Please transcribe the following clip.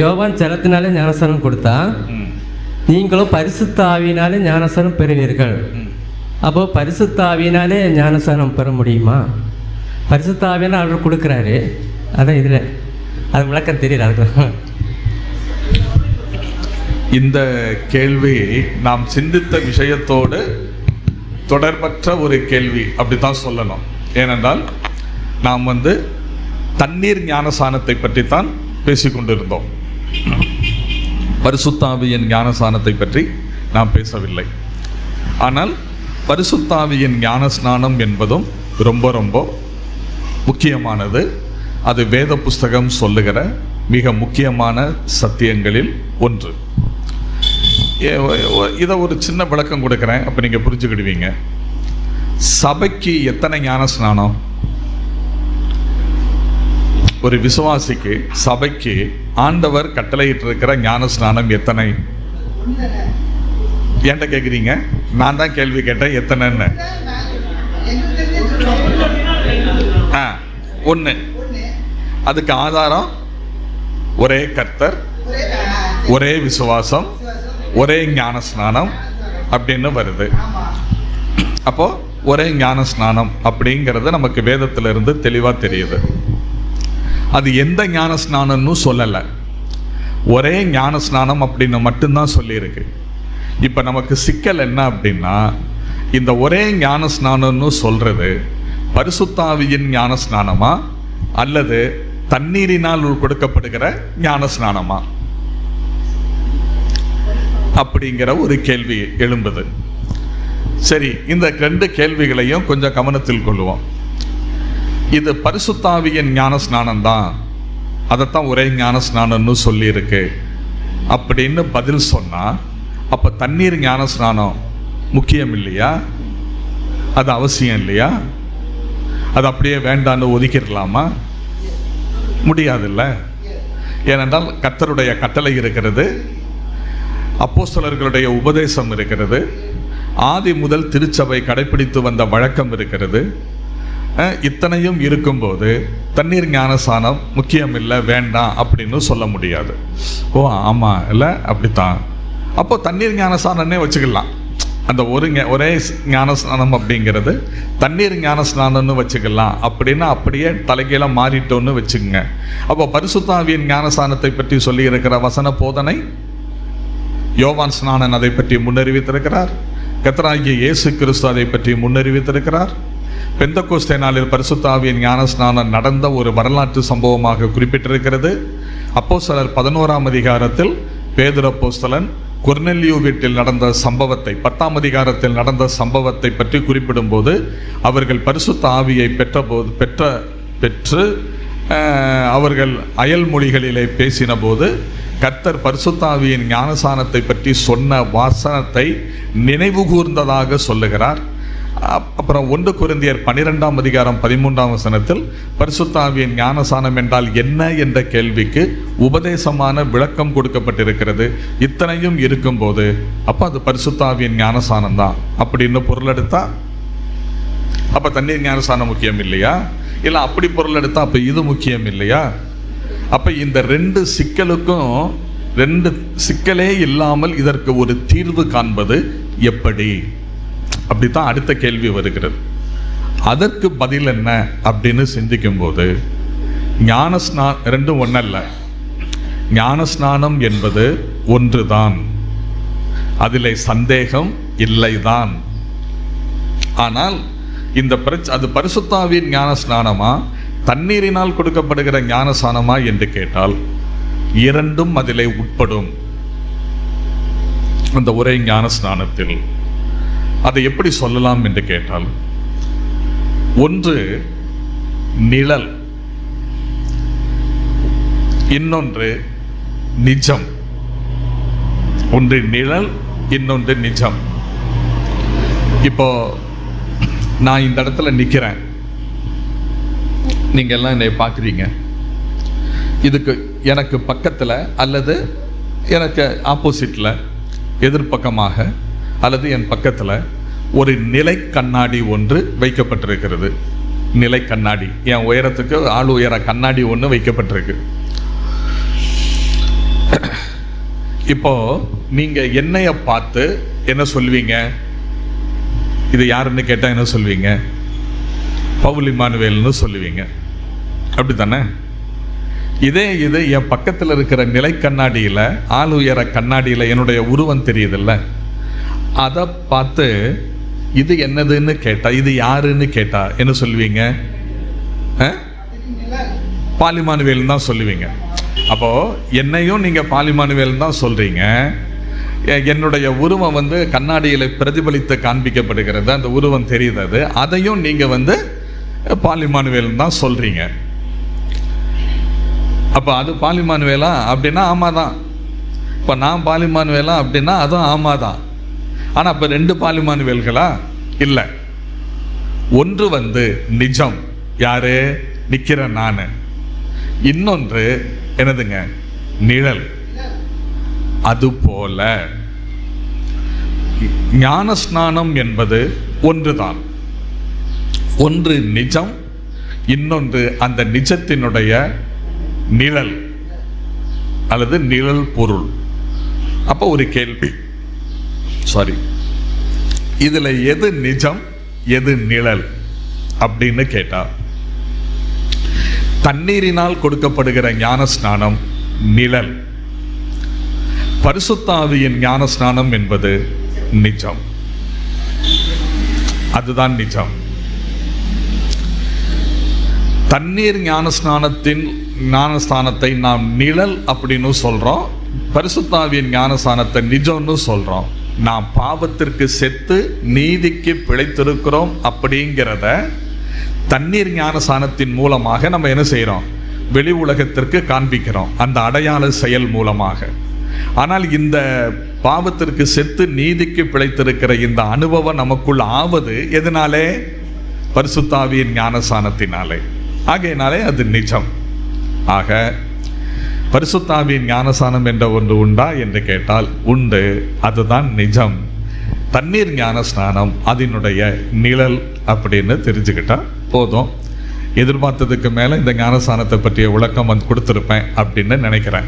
யோவான் ஜலத்தினாலே ஞானஸ்தானம் கொடுத்தா நீங்களும் பரிசுத்த ஆவியினாலே ஞானஸ்தானம் பெறுவீர்கள். அப்போ பரிசுத்த ஆவியினாலே ஞானஸ்தானம் பெற முடியுமா? பரிசுத்த ஆவியான அவர் கொடுக்குறாரு. அதான் இதில். அது விளக்கம் தெரியல அதுக்கு. இந்த கேள்வி நாம் சிந்தித்த விஷயத்தோடு தொடர்பற்ற ஒரு கேள்வி அப்படித்தான் சொல்லணும். ஏனென்றால் நாம் வந்து தண்ணீர் ஞானசானத்தை பற்றித்தான் பேசிக்கொண்டிருந்தோம். பரிசுத்தாவியின் ஞானசானத்தை பற்றி நாம் பேசவில்லை. ஆனால் பரிசுத்தாவியின் ஞானஸ்நானம் என்பதும் ரொம்ப ரொம்ப முக்கியமானது. அது வேத புஸ்தகம் சொல்லுகிற மிக முக்கியமான சத்தியங்களில் ஒன்று. இதை ஒரு சின்ன விளக்கம் கொடுக்குறேன். அப்போ நீங்கள் புரிஞ்சுக்கிடுவீங்க. சபைக்கு எத்தனை ஞான ஸ்நானம் ஒரு விசுவாசிக்கு சபைக்கு ஆண்டவர் கட்டளையிட்டு இருக்கிற ஞான ஸ்நானம் எத்தனை? ஏன்ட்ட கேட்குறீங்க நான் தான் கேள்வி கேட்டேன் எத்தனைன்னு? ஆ ஒன்று அதுக்கு ஆதாரம் ஒரே கர்த்தர் ஒரே விசுவாசம் ஒரே ஞான ஸ்நானம் அப்படின்னு வருது. அப்போ ஒரே ஞான ஸ்நானம் அப்படிங்கிறது நமக்கு வேதத்திலிருந்து இருந்து தெரியுது. அது எந்த ஞான ஸ்நானம்னு சொல்லலை. ஒரே ஞான ஸ்நானம் அப்படின்னு மட்டும்தான் சொல்லியிருக்கு. இப்போ நமக்கு சிக்கல் என்ன அப்படின்னா இந்த ஒரே ஞான ஸ்நானம்னு பரிசுத்தாவியின் ஞான ஸ்நானமா அல்லது தண்ணீரினால் கொடுக்கப்படுகிற ஞான ஸ்நானமா அப்படிங்கிற ஒரு கேள்வி எழும்புது. சரி இந்த ரெண்டு கேள்விகளையும் கொஞ்சம் கவனத்தில் கொள்ளுவோம் இது பரிசுத்தாவியின் ஞான ஸ்நானம் தான் அதைத்தான் ஒரே ஞான ஸ்நானம்னு சொல்லியிருக்கு. அப்படின்னு பதில் சொன்னால் அப்போ தண்ணீர் ஞான ஸ்நானம் முக்கியம் இல்லையா அது அவசியம் இல்லையா? அது அப்படியே வேண்டான்னு ஒதுக்கிடலாமா? முடியாதுல்ல. ஏனென்றால் கத்தருடைய கட்டளை இருக்கிறது அப்போஸ்தலர்களுடைய உபதேசம் இருக்கிறது ஆதி முதல் திருச்சபை கடைப்பிடித்து வந்த வழக்கம் இருக்கிறது இத்தனையும் இருக்கும்போது தண்ணீர் ஞானசானம் முக்கியம் இல்லை வேண்டாம் அப்படின்னு சொல்ல முடியாது. ஓ ஆமாம் இல்லை அப்படித்தான். அப்போ தண்ணீர் ஞானசானன்னே வச்சுக்கலாம். அந்த ஒரு ஒரே ஸ்- ஞானஸ்நானம் அப்படிங்கிறது தண்ணீர் ஞானஸ்நானம்னு வச்சுக்கலாம். அப்படின்னா அப்படியே தலைகீழ மாறிட்டோன்னு வச்சுக்கோங்க. அப்போ பரிசுத்தாவியின் ஞானஸ்நானத்தை பற்றி சொல்லி இருக்கிற வசன போதனை யோவான் ஸ்நானன் அதை பற்றி முன்னறிவித்திருக்கிறார். கத்தராகிய இயேசு கிறிஸ்து அதை பற்றி முன்னறிவித்திருக்கிறார். பெந்தகோஸ்தே நாளில் பரிசுத்தாவியின் ஞானஸ்நானம் நடந்த ஒரு வரலாற்று சம்பவமாக குறிப்பிட்டிருக்கிறது. அப்போ சிலர் பதினோராம் அதிகாரத்தில் பேதுரப்போஸ்தலன் அப்போஸ்தலன் வீட்டில் நடந்த சம்பவத்தை பத்தாம் அதிகாரத்தில் நடந்த சம்பவத்தை பற்றி குறிப்பிடும்போது அவர்கள் பரிசுத்த ஆவியை பெற்றபோது பெற்ற பெற்று அவர்கள் அயல் மொழிகளிலே பேசின போது கர்த்தர் பரிசுத்தாவியின் ஞானசானத்தை பற்றி சொன்ன வாசனத்தை நினைவு கூர்ந்ததாக சொல்லுகிறார். அப்புறம் ஒன்று குருந்தியர் பன்னிரெண்டாம் அதிகாரம் பதிமூன்றாம் வசனத்தில் பரிசுத்தாவியின் ஞானசானம் என்றால் என்ன? என்ற கேள்விக்கு உபதேசமான விளக்கம் கொடுக்கப்பட்டிருக்கிறது. இத்தனையும் இருக்கும்போது அப்போ அது பரிசுத்தாவியின் ஞானசானம் தான். அப்படின்னு பொருள் எடுத்தா அப்போ தண்ணீர் ஞானசானம் முக்கியம் இல்லையா? இல்லை அப்படி பொருள் எடுத்தா அப்போ இது முக்கியம் இல்லையா? அப்போ இந்த ரெண்டு சிக்கலுக்கும் ரெண்டு சிக்கலே இல்லாமல் இதற்கு ஒரு தீர்வு காண்பது எப்படி? அப்படித்தான் அடுத்த கேள்வி வருகிறது. அதற்கு பதில் என்ன அப்படின்னு சிந்திக்கும் போது ஞானஸ்நா ரெண்டும் ஒன்றல்ல ஞானஸ்நானம் என்பது ஒன்றுதான். அதில் சந்தேகம் இல்லைதான். ஆனால் இந்த பிரச் அது பரிசுத்தாவின் ஞான ஸ்நானமா தண்ணீரினால் கொடுக்கப்படுகிற ஞான ஸ்நானமா என்று கேட்டால் இரண்டும் அதிலே உட்படும். அந்த ஒரே ஞான ஸ்நானத்தில் அதை எப்படி சொல்லலாம் என்று கேட்டால் ஒன்று நிழல் இன்னொன்று நிஜம். ஒன்று நிழல் இன்னொன்று நிஜம். இப்போ நான் இந்த இடத்துல நிற்கிறேன் நீங்கள் எல்லாம் என்னை பார்க்குறீங்க. இதுக்கு எனக்கு பக்கத்தில் அல்லது எனக்கு ஆப்போசிட்டில் எதிர்ப்பக்கமாக அல்லது என் பக்கத்தில் ஒரு நிலை கண்ணாடி ஒன்று வைக்கப்பட்டிருக்கிறது. நிலை கண்ணாடி. என் உயரத்துக்கு ஆள் உயர கண்ணாடி ஒன்று வைக்கப்பட்டிருக்கு. இப்போ நீங்க என்னைய பார்த்து என்ன சொல்வீங்க? இது யாருன்னு கேட்டால் என்ன சொல்வீங்க? பவுலி மானுவேல்னு சொல்லுவீங்க. அப்படித்தானே? இதே இது என் பக்கத்தில் இருக்கிற நிலை கண்ணாடியில் ஆள் உயர கண்ணாடியில் என்னுடைய உருவம் தெரியுதில்ல. அதை பார்த்து இது என்னதுன்னு கேட்டா இது யாருன்னு கேட்டா என்ன சொல்லுவீங்க? ஆ? பாலிமானுவேல் தான் சொல்லுவீங்க. அப்போ என்னையும் நீங்க பாலிமானுவேல் தான் சொல்றீங்க. என்னுடைய உருவம் வந்து கண்ணாடியில் பிரதிபலித்து காண்பிக்கப்படுகிறது. அந்த உருவம் தெரியுது அது. அதையும் நீங்க வந்து பாலிமானுவேல் தான் சொல்றீங்க. அப்போ அது பாலிமானுவேலா? அப்படின்னா ஆமாதான். இப்போ நான் பாலிமானுவேலா? அப்படின்னா அதுவும் ஆமாதான். ஆனால் இப்போ ரெண்டு பாலிமானுவேல்களா? இல்லை. ஒன்று வந்து நிஜம். யாரு? நிற்கிறேன் நான். இன்னொன்று என்னதுங்க? நிழல். அதுபோல ஞான ஸ்நானம் என்பது ஒன்றுதான். ஒன்று நிஜம் இன்னொன்று அந்த நிஜத்தினுடைய நிழல் அல்லது நிழல் பொருள். அப்போ ஒரு கேள்வி. சாரி இதில் எது நிஜம் எது நிழல் அப்படின்னு கேட்டா தண்ணீரினால் கொடுக்கப்படுகிற ஞான ஸ்நானம் நிழல். பரிசுத்தாவியின் ஞான ஸ்நானம் என்பது நிஜம். அதுதான் நிஜம். தண்ணீர் ஞான ஸ்நானத்தின் ஞான ஞானஸ்தானத்தை நாம் நிழல் அப்படின்னு சொல்றோம். பரிசுத்தாவியின் ஞானஸ்தானத்தை நிஜம்னு சொல்றோம். நாம் பாவத்திற்கு செத்து நீதிக்கு பிழைத்திருக்கிறோம் அப்படிங்கிறத தண்ணீர் ஞானஸ்தானத்தின் மூலமாக நம்ம என்ன செய்கிறோம் வெளி உலகத்திற்கு காண்பிக்கிறோம். அந்த அடையாள செயல் மூலமாக. ஆனால் இந்த பாவத்திற்கு செத்து நீதிக்கு பிழைத்திருக்கிற இந்த அனுபவம் நமக்குள் ஆவது எதனாலே? பரிசுத்தாவியின் ஞானசானத்தினாலே. ஆகையினாலே அது நிஜம். ஆக பரிசுத்தாவின் ஞானசானம் என்ற ஒன்று உண்டா என்று கேட்டால் உண்டு. அதுதான் நிஜம். தண்ணீர் ஞான ஸ்நானம் அதனுடைய நிழல் அப்படின்னு தெரிஞ்சுக்கிட்டா போதும். எதிர்பார்த்ததுக்கு மேலே இந்த ஞானஸ்தானத்தை பற்றிய விளக்கம் வந்து கொடுத்துருப்பேன் அப்படின்னு நினைக்கிறேன்.